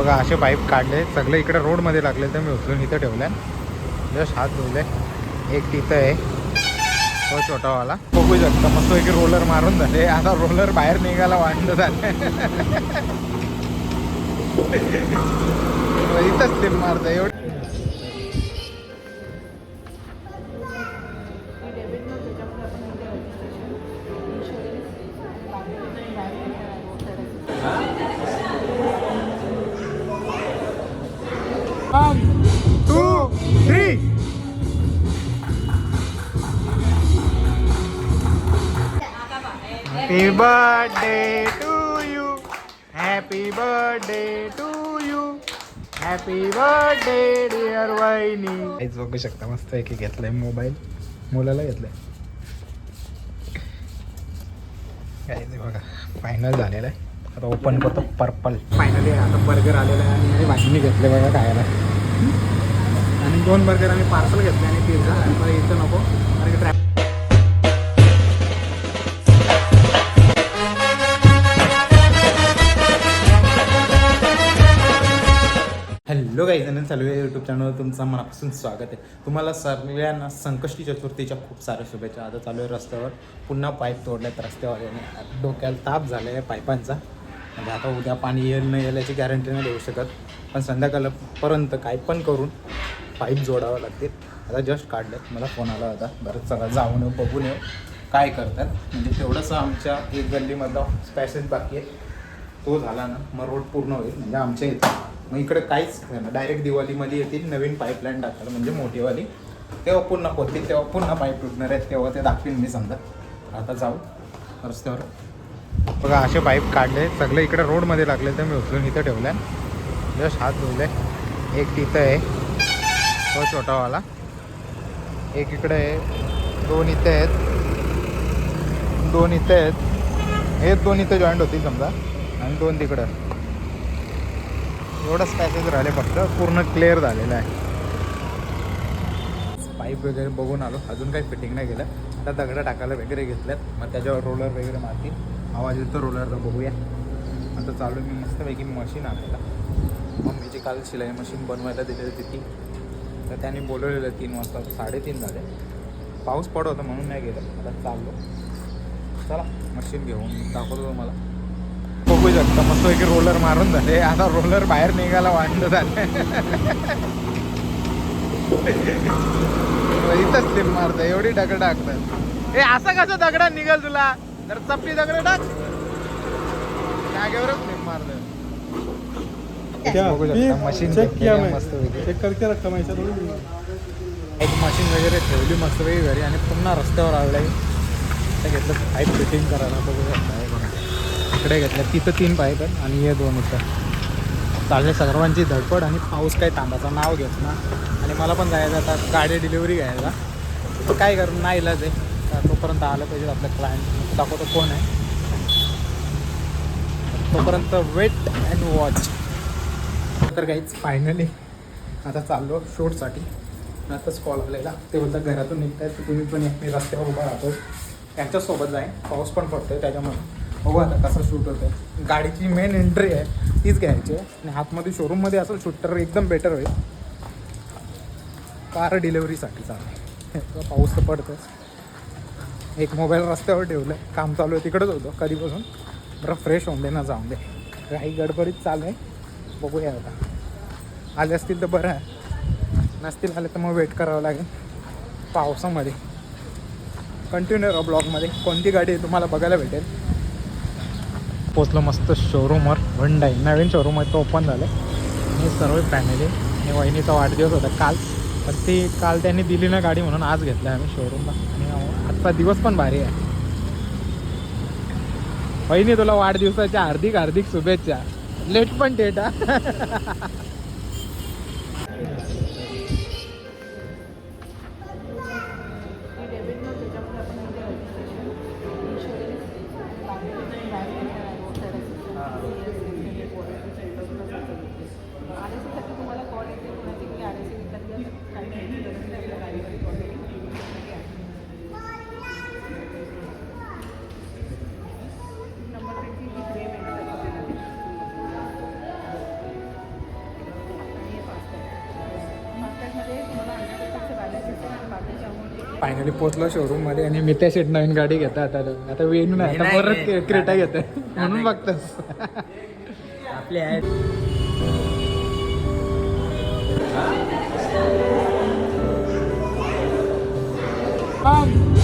बघा असे पाईप काढले. सगळे इकडे रोडमध्ये लागले तर मी उचलून इथं ठेवलंय जस्ट हात धुवले. एक तिथं आहे. तो छोटावाला. बघू शकता मस्त एक रोलर मारून झाले. आता रोलर बाहेर निघायला वाटलं झाले इथंच ते मारत एवढं one two three happy birthday to you happy birthday to you happy birthday dear वहिनी काहीच बघू शकता मस्त एक घेतलाय मोबाईल मुलाला घेतलाय. काहीच बघा फायनल झालेलं आहे. आता ओपन करतो. पर्पल फायनली आता बर्गर आलेला आहे आणि भाजीने घेतले बघा खायला. आणि दोन बर्गर आम्ही पार्सल घेतले आणि पिझ्झा आणि मला इथं नको. कारण की ट्रॅ हॅलो काही जण चालू आहे यूट्यूब चॅनलवर तुमचं मनापासून स्वागत आहे. तुम्हाला सगळ्यांना संकष्टी चतुर्थीच्या खूप साऱ्या शुभेच्छा. आता चालू आहे रस्त्यावर. पुन्हा पाईप तोडल्यात रस्त्यावर आणि डोक्याला ताप झाला आहे पाईपांचा म्हणजे आता उद्या पाणी येईल नाही येईल याची गॅरंटी नाही देऊ शकत. पण संध्याकाळपर्यंत काय पण करून पाईप जोडावं लागते. आता जस्ट काढलं मला फोन आला होता. बरं चला जाऊन येऊ बघून येऊ काय करतात. म्हणजे तेवढंसं आमच्या एक गल्लीमधला पॅसेज बाकी आहे. तो झाला ना मग रोड पूर्ण होईल. म्हणजे आमच्या इथं. मग इकडे काहीच डायरेक्ट दिवाळीमध्ये येतील नवीन पाईपलाईन टाकायला म्हणजे मोठीवाली. तेव्हा पुन्हा होतील तेव्हा पुन्हा पाईप तुटणार आहेत. तेव्हा ते दाखवीन मी समजा. आता जाऊ. रस्त्यावर. बघा असे पाईप काढले सगळे इकडे रोडमध्ये लागले तर मी उचलून इथं ठेवलंय जस्ट हात धुवले. एक तिथं आहे तो छोटावाला. एक इकडे आहे दोन इथे आहेत. दोन इथे आहेत. हे दोन इथं जॉईंट होतील समजा. आणि दोन तिकडं. एवढंच पॅसेज राहिले फक्त. पूर्ण क्लिअर झालेलं आहे. पाईप वगैरे बघून आलो. अजून काही फिटिंग नाही केलं. तर दगडं टाकायला वगैरे घेतल्यात मग त्याच्यावर रोलर वगैरे मारतील. आवाज येतो रोलरला बघूया. आता चालू मी मस्तपैकी मशीन आणायला मम्मीची काल शिलाई मशीन बनवायला दिलेली होती ती. तर त्यांनी बोलवलेलं तीन वाजता साडेतीन झाले. पाऊस पडत होता म्हणून नाही गेलं. आता चाललो. चला मशीन घेऊन दाखवतो तुम्हाला. बघू शकता मस्त एक रोलर मारून झाले. आता रोलर बाहेर निघायला वाटलं झालं इथंच ते मारतं एवढी दगड टाकतात ए असं कसं दगडा निघाल तुला? तर चपटी दगड टाक. जागेवरच क्या ये शकता मशीन चेक किया मैं मस्त चेक करके रखा मैं ऐसा थोड़ी नहीं। एक मशीन वगैरे ठेवली मस्त वेगळी घरी आणि पुन्हा रस्त्यावर आलंय. ते घेतलं पाईप फिटिंग करायला बघू शकता इकडे घेतलं तिथं तीन पाईप आहेत आणि हे दोन इथं. चालले सर्वांची धडपड आणि पाऊस काही थांबाचं नाव घेत ना. आणि मला पण जायचं आता गाडी डिलिव्हरी घ्यायला. तर काय करून नाही इलाज आहे. तोपर्यंत आलं पाहिजे आपलं क्लायंट दाखवतो कोण आहे. तोपर्यंत वेट अँड वॉच तर काहीच फायनली आता चाललो शूटसाठी. आताच कॉल आलेला. ते बोलतात घरातून निघत आहेत तुम्ही पण एक मी रस्त्यावर उभा राहतो त्यांच्यासोबत जाईन. पाऊस पण पडतोय त्याच्यामुळे. बघू आता कसं शूट होतं गाडीची मेन एंट्री आहे तीच घ्यायची आहे. आणि आतमध्ये शोरूममध्ये असेल शूट तर एकदम बेटर होईल. कार डिलेवरीसाठी चालू पाऊस तर पडतोच. एक मोबाईल रस्त्यावर ठेवलं. आहे काम चालू आहे तिकडंच होतं. कधीपासून? बरं फ्रेश होऊन दे ना जाऊन दे. काही गडबडीत चालू आहे बघूया आता. आले असतील तर बरं. आहे नसतील आले तर मग वेट करावं लागेल. पावसामध्ये. कंटिन्यू राहा ब्लॉगमध्ये कोणती गाडी आहे तुम्हाला बघायला भेटेल? पोचलो मस्त शोरूमवर हुंडाई नवीन शोरूम आहे तो ओपन झालं मी सर्व फॅमिली आणि वहिनीचा वाढदिवस होता काल. पण ती काल त्यांनी दिली ना गाडी म्हणून आज घेतलं आम्ही शोरूमला आणि आजचा दिवस पण भारी आहे. पहिली तुला वाढदिवसाच्या हार्दिक हार्दिक शुभेच्छा. लेट पण डेट हा. फायनली पोहोचलो शोरूममध्ये आणि मी त्या सीट नवीन गाडी घेता आता. आता वेणू नाही आता परत. क्रेटा घेते म्हणून बघतोस आपले आहेत. टू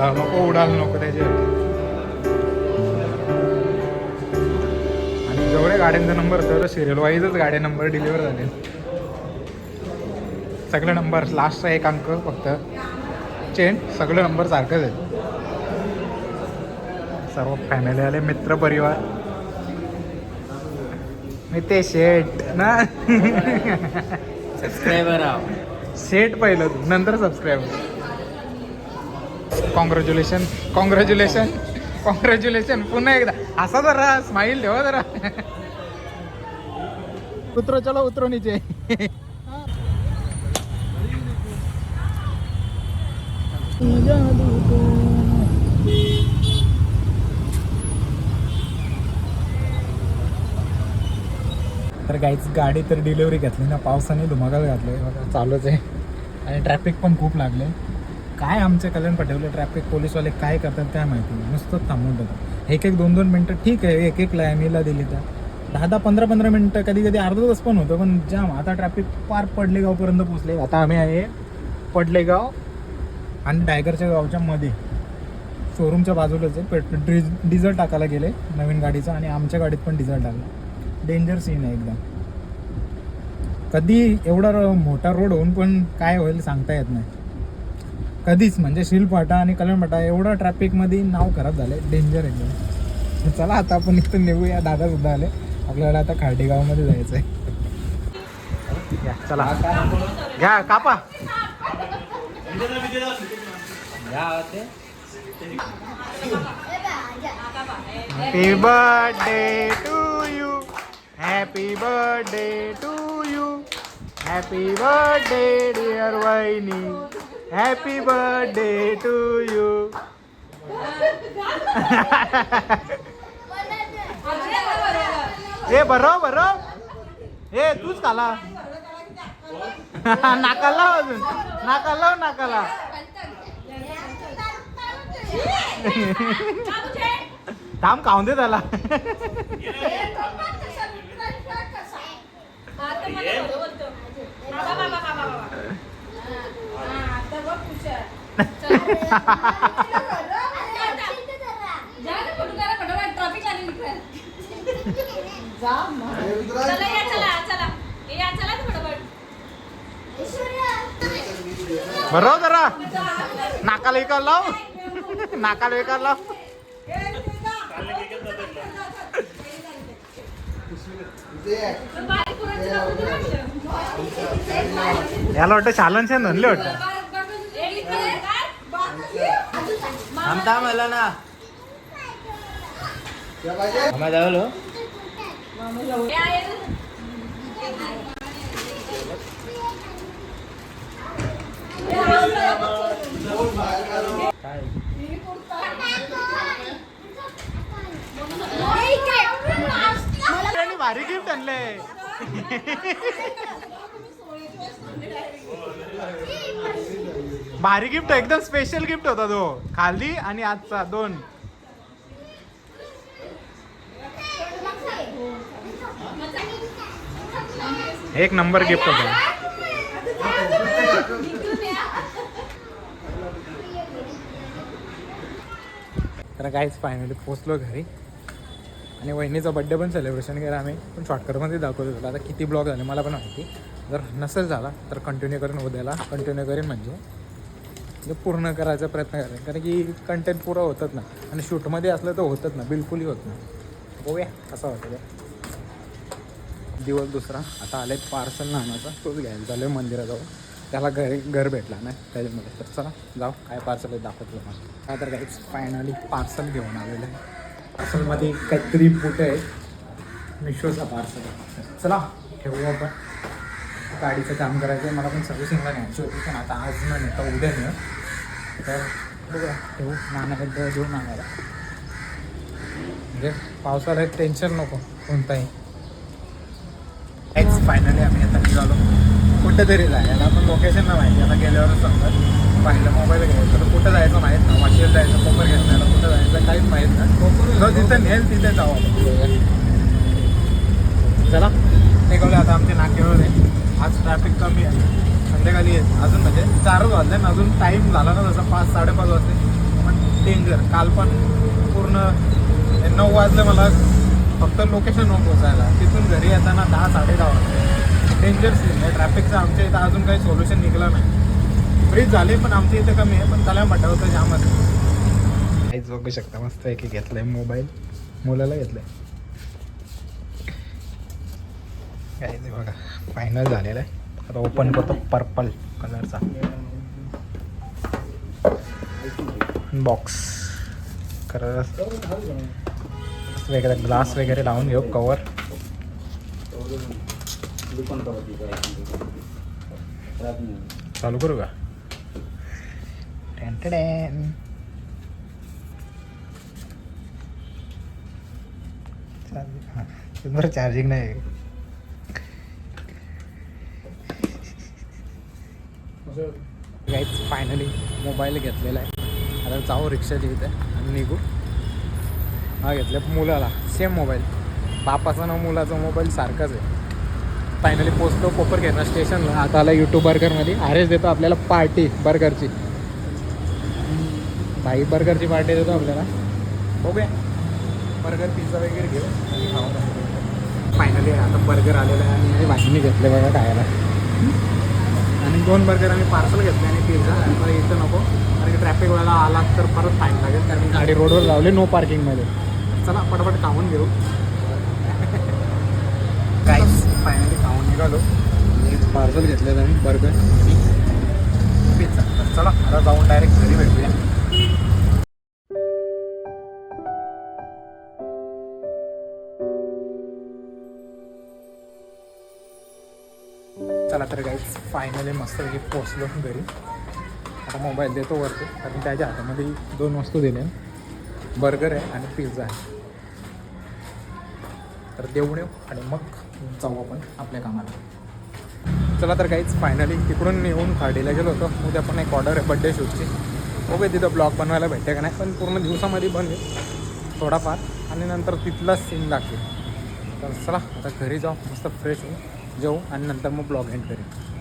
हाला नको उडाल नको त्याच्यासाठी आणि जेवढे गाड्यांचा नंबर तेवढं सिरियल वाईजच गाड्या नंबर डिलिव्हर झाले. सगळे नंबर लास्टचा एक अंक फक्त. चेंज सगळे नंबर सारखंच आहे सर्व फॅमिली आले मित्र परिवार. मी ते शेट ना? सबस्क्रायबर आहो. सेट पहिलं नंतर सबस्क्राईब कॉंग्रॅच्युलेशन कॉंग्रॅच्युलेशन कॉंग्रॅच्युलेशन पुन्हा एकदा. असा जरा स्माईल ठेवा जरा. उतरो चलो उतरो नीचे. तर गाईच गाडी तर डिलिव्हरी घेतली ना पावसाने धुमाकाल घातले चालूच आहे. आणि ट्रॅफिक पण खूप लागले काय आमचे कल्याण पटेवले ट्रॅफिक पोलीसवाले काय करतात काय माहिती नाही. नुसतं थांबून ठेवतात एक एक दोन दोन मिनटं ठीक आहे एक एक लायनीला दिली त्या. दहा दहा पंधरा पंधरा मिनटं कधी कधी अर्धा तास पण होतं पण जाम आता ट्रॅफिक पार पडलेगावपर्यंत पोचले आता आम्ही आहे पडलेगाव आणि टायगरच्या गावच्या मध्ये. शोरूमच्या बाजूलाच आहे. पेट्रोल ड्रिज डिझेल टाकायला गेले नवीन गाडीचं आणि आमच्या गाडीत पण डिझेल टाकलं. डेंजर सीन आहे एकदम. कधी एवढा मोठा रोड होऊन पण काय होईल सांगता येत नाही. कधीच म्हणजे शिलपाटा आणि कलमपाटा एवढा ट्रॅफिकमध्ये नाव खराब झालं डेंजर एकदम चला आता आपण इथं निघूया. दादा सुद्धा आले. आपल्याला आता खार्डेगावमध्ये जायचं आहे या चला. घ्या कापा. Happy birthday to you happy birthday to you happy birthday dear वहिनी हॅपी बर्थडे टू यू ए बरो बरो ए तूच खाला. नाकाला लाव अजून. नाकाला लाव नाकाला. थांब खाऊन दे त्याला. चला जरा. नाकाला एका लाव. नाकाला एका लाव. बारीक याला वाटतं शालन शान धनले वाटतं हे इकडे काय? थांबता मला ना. आम्हा जावलो हे आहे ना. काय त्यांनी भारी गिफ्ट आणले भारी गिफ्ट एकदम स्पेशल गिफ्ट होता तो. खाली आणि आजचा दोन. एक नंबर गिफ्ट होता. तर काहीच फायनली पोचलो घरी. आणि वहिनीचा बड्डे पण सेलिब्रेशन केलं आम्ही. पण शॉर्टकटमध्ये दाखवतो तुला. आता किती ब्लॉग झाले मला पण माहिती. जर नसेल झाला तर कंटिन्यू करून उद्याला कंटिन्यू करेन म्हणजे. म्हणजे पूर्ण करायचा प्रयत्न करेन कारण की कंटेंट पुरा होतच ना. आणि शूटमध्ये असलं तर होतच ना. बिलकुलही होत नाही. बघूया असं वाटतं दिवस दुसरा. आता आले पार्सल नानाचा. तोच घ्यायला चालू आहे मंदिराजवळ. त्याला घर घर भेटला नाही. त्याच्यामध्ये. तर चला जाऊ. काय पार्सल आहे दाखवतो तुम्हाला. काय तर काहीच फायनली पार्सल घेऊन आलेलं आहे. पार्सलमध्ये काहीतरी बुट आहे. मिशोचा पार्सल आहे. चला ठेवू आपण. गाडीचं काम करायचं आहे. मला पण सर्व्हिसिंगला न्यायची होती पण आता आज न नेता उद्या नेऊ तर बघा ठेवू? नाण्याबद्दल देऊ आणायला म्हणजे पावसाळ्यात टेन्शन नको कोणताही. हेच फायनली आम्ही आता निघालो. कुठेतरी जायला आपण लोकेशन नाही माहिती. आता गेल्यावरच समजा पाहिलं मोबाईल घ्यायचं तर कुठं जायचं माहीत ना वाशीला जायचं कोपर घेतल्याला कुठं जायचं काहीच माहीत नाही. जो जिथं नेल तिथे जाऊ आपण चला निघालो आता आमच्या नाक्यावर. आहे आज ट्रॅफिक कमी आहे. संध्याकाळी आहे. अजून म्हणजे चारच वाजले ना अजून टाईम झाला ना जसं पाच साडेपाच वाजले. पण डेंजर काल पण पूर्ण नऊ वाजले मला. फक्त लोकेशन पोहोचायला पोचायला तिथून घरी येताना दहा साडे दहा वाजले. डेंजर सीन आहे. ट्रॅफिकचं आमच्या इथं अजून काही सोल्युशन निघलं नाही. ब्रिज झाले पण आमच्या इथं कमी आहे. पण त्याला म्हटलं होतं जामच काहीच बघू शकता. मस्त एक घेतलाय मोबाईल मुलाला घेतलाय. काय नाही बघा. फायनल झालेला आहे. आता ओपन करतो पर्पल कलरचा बॉक्स खरं वेगळा ग्लास वगैरे लावून घेऊ कवर चालू करू का? टॅन टॅन. हां. बरं चार्जिंग नाही. काहीच फायनली मोबाईल घेतलेला आहे. आता जाऊ रिक्षाच्या इथे आणि निघू. हा घेतल्या मुलाला. सेम मोबाईल बापाचा ना मुलाचा मोबाईल सारखाच आहे. फायनली पोचतो कोपर घेणार स्टेशनला आता आला यूट्यूब बर्गरमध्ये. आरेच देतो आपल्याला पार्टी बर्गरची भाई बर्गरची पार्टी देतो आपल्याला. ओके बर्गर पिझ्झा वगैरे घेऊ. आणि फायनली आता बर्गर आलेला आहे आणि भाजीने घेतले बघा खायला. आणि दोन बर्गर आम्ही पार्सल घेतले आणि पिझ्झा आता इथं नको. कारण की वेळेला आला तर परत टाईम लागेल. कारण गाडी रोडवर लावली नो पार्किंगमध्ये चला पटापट खाऊन घेऊ. काहीच फायनली खाऊन निघालो. पार्सल घेतलेलं आम्ही बर्गर पिझ्झा तर चला आता जाऊन डायरेक्ट घरी भेटूया. फायनली मस्तपैकी पोचलो घरी. आता मोबाईल देतो वरती कारण त्याच्या हातामध्ये दोन वस्तू दिल्या. बर्गर आहे आणि पिझ्झा आहे. तर देऊन येऊ आणि मग जाऊ आपण आपल्या कामाला. चला तर काहीच फायनली तिकडून येऊन खाडीला गेलो होतो. उद्या पण एक ऑर्डर आहे बड्डे शूटची ओके तिथं ब्लॉग बनवायला भेटते का नाही पण पूर्ण दिवसामध्ये बनवेल थोडाफार. आणि नंतर तिथला सीन लागेल तर चला आता घरी जाऊ मस्त फ्रेश होऊ जेऊ आणि नंतर मग ब्लॉग एंड करेन